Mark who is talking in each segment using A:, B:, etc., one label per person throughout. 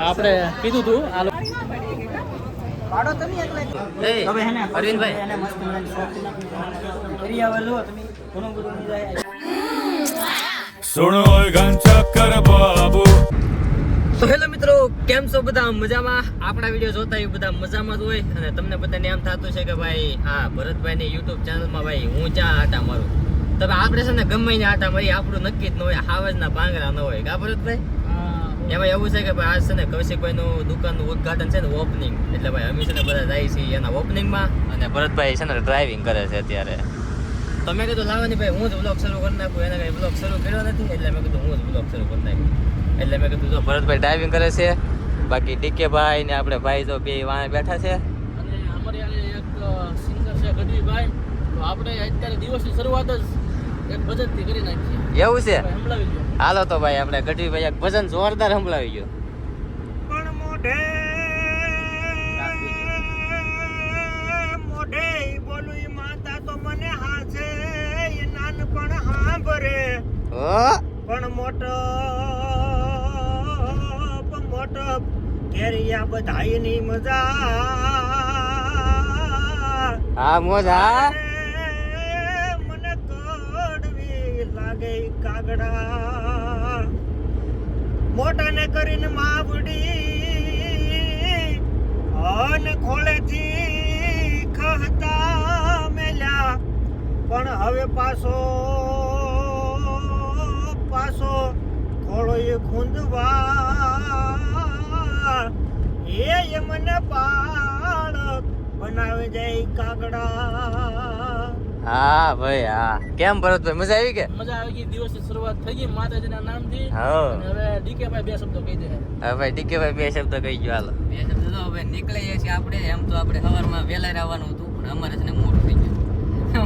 A: આપણે કીધું તું આ
B: હે
C: તો હેલો મિત્રો કેમ છો બધા? મજામાં? આપણા વીડિયો જોતા બધા મજામાં જ હોય. અને તમને બધાને એમ થતું છે કે ભાઈ આ ભરતભાઈની યુટ્યુબ ચેનલમાં ભાઈ હું ચા આટા મારું. તમે આપણે છે ને ગમે ને આટા મારી આપણું નક્કી જ ન હોય હાવજના પાંગરા ન હોય. કા ભરતભાઈ? એમાં એવું છે કે ભાઈ આજ છે ને કૌશિકભાઈનું દુકાનનું ઉદઘાટન છે ને ઓપનિંગ એટલે ભાઈ અમે છે ને બધા જાય છીએ એના ઓપનિંગમાં અને ભરતભાઈ છે ને ડ્રાઇવિંગ કરે છે અત્યારે. તો મેં કીધું લાવવાની ભાઈ હું જ બ્લોગ શરૂ કરી નાખું. એને કઈ બ્લોગ શરૂ કર્યો નથી એટલે મેં કીધું હું જ બ્લોગ શરૂ કરી નાખું. એટલે મેં કીધું જો ભરતભાઈ ડ્રાઇવિંગ કરે છે. બાકી ડીકે ભાઈ ને આપણે ભાઈ તો બે વાણે બેઠા છે.
A: અને અમારી એક સિંગર છે ગઢવીભાઈ. તો આપણે અત્યારે દિવસની શરૂઆત જ
C: એવું છે? હાલો તો ભાઈ આપણે ગઢવી ભાઈ એક ભજન જોરદાર સંભળાવી ગયો
B: પણ મોઢે મોઢે માતા તો મને હાચે એ નાનપણ હાંભરે.
C: ઓ
B: પણ મોટો પણ મોટો કેરિયા બધાયની મજા.
C: હા મોજ હા
B: અરે મને કડવી લાગે ઈ કાગડા મોટાને કરીને માવડી અને ખોળેથી ખહતા મેલ્યા. પણ હવે પાછો પાછો ખોળો એ ખૂંદવા. એ મને પાળ બનાવે જાય કાગડા.
C: હા ભાઈ હા. કેમ ભરતભાઈ મજા આવી કે?
A: મજા આવી ગઈ દિવસની શરૂઆત થઈ ગઈ માતાજીના નામથી.
C: હા
A: અને હવે ડીકે ભાઈ બે શબ્દો કહી દે.
C: હવે ભાઈ ડીકે ભાઈ બે શબ્દો કહી ગયો હાલો. બે શબ્દ તો હવે નીકળીએ છીએ આપણે એમ તો આપણે સવારમાં વેલા આવવાનું હતું પણ અમારે છે ને મોડું થઈ ગયું.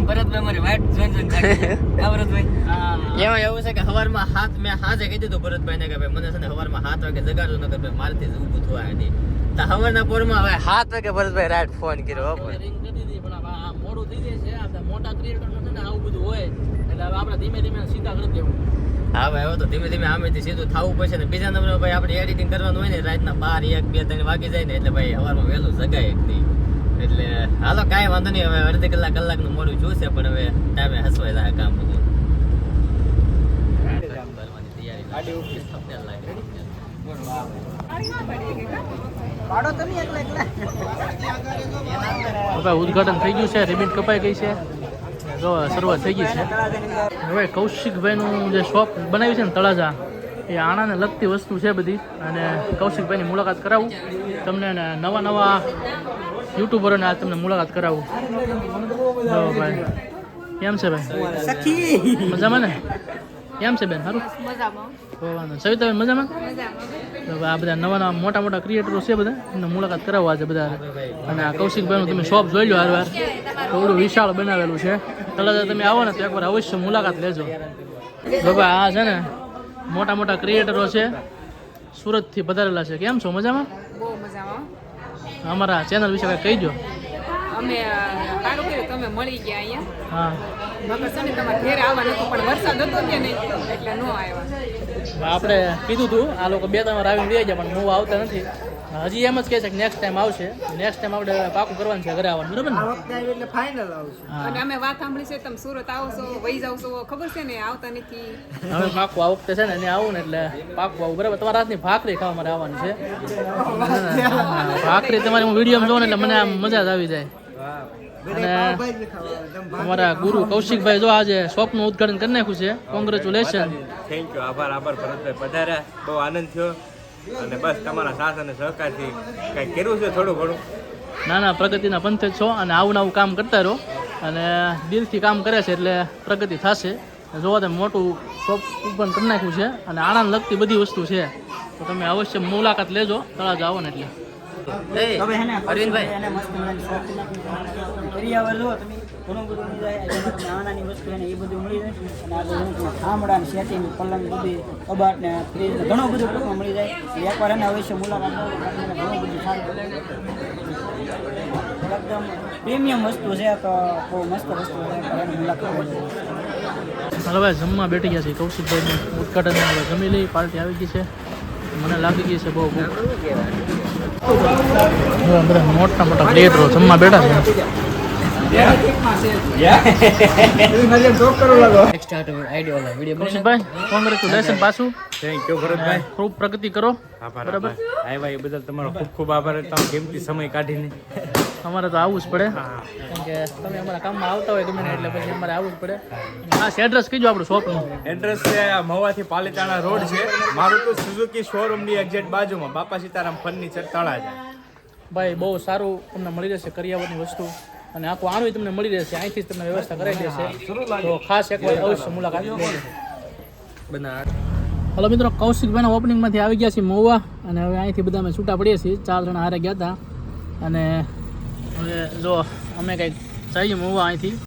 C: ભરતભાઈ મારી વાઈટ જોઈન જોઈન હા ભરતભાઈ એમાં એવું છે કે સવારમાં હાથ મેં હાજે કહી દીધું ભરતભાઈને કે ભાઈ મને છે ને સવારમાં હાથ વાગે જગાડજો નકર ભાઈ મારથી જ ઊભું થવા નહીં તો સવારના પોરમાં હવે હાથ વાગે ભરતભાઈ રાઈટ ફોન કર્યો હો
A: રિંગ કરી દીધી પણ મોડું થઈ જાય છે. મોટા ક્રિએટરનું છે ને આવું બધું હોય એટલે હવે આપણે ધીમે ધીમે સીધા કરી દેવું.
C: હા ભાઈ હવે તો ધીમે ધીમે આમેથી સીધું થવું પડશે ને. બીજા નંબર ભાઈ આપણે એડિટિંગ કરવાનું હોય ને રાતના બાર એક બે ત્રણ વાગી જાય ને એટલે ભાઈ સવારમાં વહેલું જગાય જ નહીં એટલે હાલો કાંઈ વાંધો નહીં હવે અડધી કલાક કલાકનું મોડું જોશે પણ હવે ટાઈમે હસવાય લાગે કામ બધું. તૈયારી લાગે.
B: ભાડો તમે એકલા એકલા.
A: હવે ઉદઘાટન થઈ ગયું છે રિબિન કપાઈ ગઈ છે. શરૂઆત થઈ ગઈ છે. હવે કૌશિકભાઈનું જે શોપ બનાવ્યું છે ને તળાજા એ આણાને લગતી વસ્તુ છે બધી. અને કૌશિકભાઈની મુલાકાત કરાવું. તમને નવા નવા યુટ્યુબરોને આ તમને મુલાકાત કરાવું. ભાઈ. કેમ છે ભાઈ? મજામાં ને? કેમ છે બેન? સારું?
D: મજામાં.
A: તો વાંધો સવિતાબેન મજામાં?
D: મજામાં.
A: તો આ બધા નવા નવા મોટા મોટા ક્રિએટરો છે બધા. એમને મુલાકાત કરાવવા આજે બધા. અને આ કૌશિકભાઈનું તમે શોપ જોઈ લો હારવાર. થોડું વિશાળ બનાવેલું છે. તળાજા તમે આવો ને તો એકવાર અવશ્ય મુલાકાત લેજો. બાબા આ છે ને મોટા મોટા ક્રિએટરો છે. સુરતથી પધારેલા છે. કેમ છો? મજામાં?
D: બહુ મજામાં.
A: અમારા ચેનલ વિશે કંઈ કહી દો
D: અમે સારું કર્યું તમે મળી ગયા અહીંયા.
A: હા.
D: નકર છે ને તમારે ઘેર આવવા નતો પણ વરસાદ હતો કે નહીં એટલે નો આવ્યા.
A: આપણે કીધું હતું આ લોકો બે ત્રણ આવીને રહી ગયા પણ હું આવતા નથી. હજી એમ જ કહે છે કે નેક્સ્ટ ટાઈમ આવશે. નેક્સ્ટ ટાઈમ આપણે પાકું કરવાનું છે ઘરે આવવાનું બરાબર ને?
B: વખતે એટલે ફાઇનલ આવશે.
D: અને અમે વાત સાંભળી છે તમે સુરત આવો છો વહી જાવ છો ખબર છે ને આવતા નથી.
A: હવે પાકું આ વખતે છે ને એને આવું ને એટલે પાકું આવું બરાબર? તમારા હાથની ભાખરી ખાવા મારે આવવાની છે. ભાખરી તમારી હું વીડિયો જોઉં ને એટલે મને આમ મજા જ આવી જાય. અને અમારા ગુરુ કૌશિકભાઈ જો આજે શોપનું ઉદઘાટન કરી નાખ્યું છે. કોંગ્રેચ્યુલેશન
E: થેન્ક યુ આભાર આભાર ભરતભાઈ પધાર્યા. બહુ આનંદ થયો. અને બસ તમારા સાથ અને સહકારથી કંઈક કર્યું છે થોડું ઘણું?
A: ના ના પ્રગતિના પંથે જ છો અને આવું નવું કામ કરતા રહો. અને દિલથી કામ કરે છે એટલે પ્રગતિ થશે. જોવા તમે મોટું શોપ ઓપન કરી નાખ્યું છે. અને આણંદ લગતી બધી વસ્તુ છે. તો તમે અવશ્ય મુલાકાત લેજો. તળાજા આવો ને એટલે.
B: હવે હે ને
C: અરવિંદભાઈ.
B: એને મસ્ત મજાની શોપ એરિયા વર જુઓ તમે ઘણું બધું મળી જાય નાનાની વસ્તુ છે ને એ બધું મળી જાય. અને આ બધું ને સેટિંગ પલંગ બધી કબાટ ને ફ્રીજ ઘણું બધું ટૂંકમાં મળી જાય. એકવાર એને અવશ્ય મુલાકાત ઘણું બધું સારું એકદમ પ્રીમિયમ વસ્તુ છે તો બહુ મસ્ત વસ્તુ છે. મુલાકાત
A: હાલો ભાઈ જમવા બેઠી ગયા છે કૌશિકભાઈનું ઉદઘાટન જમી લઈ પાર્ટી આવી ગઈ છે. મને લાગી ગઈ છે બહુ ભૂખ. બધા મોટા મોટા પ્લેટરો જમવા બેઠા છે. કૌશિકભાઈ કોંગ્રેચ્યુલેશન પાછું.
E: Thank you Bharatbhai.
A: ખૂબ પ્રગતિ કરો. બરાબર?
E: આવ્યા એ બદલ તમારો ખૂબ ખૂબ આભાર. તમે કિંમતી સમય કાઢીને?
A: અમારે તો આવવું જ પડે. કેમ કે તમે અમારા કામમાં આવતા હોય ગમે એટલે પછી અમારે આવવું જ પડે. હા એડ્રેસ કીધું આપણું શોપનું
E: એડ્રેસ છે મહુવાથી પાલીતાણા રોડ છે. મારું તો સુઝુકી શોરૂમની એક્ઝેક્ટ બાજુમાં બાપા સીતારામ ફર્નિચર તળાજા
A: ભાઈ બહુ સારું તમને મળી રહેશે કરિયાવરની વસ્તુ. અને આખું આણું તમને મળી રહેશે. અહીંથી જ તમને વ્યવસ્થા કરાવી દેશે. તો ખાસ એકવાર અવશ્ય મુલાકાત હલો મિત્રો કૌશિકભાઈના ઓપનિંગમાંથી આવી ગયા છીએ મહુવા. અને હવે અહીંથી બધા અમે છૂટા પડીએ છીએ. ચાર જણા હારે ગયા હતા અને હવે જો અમે કંઈક જઈએ મહુવા અહીંથી.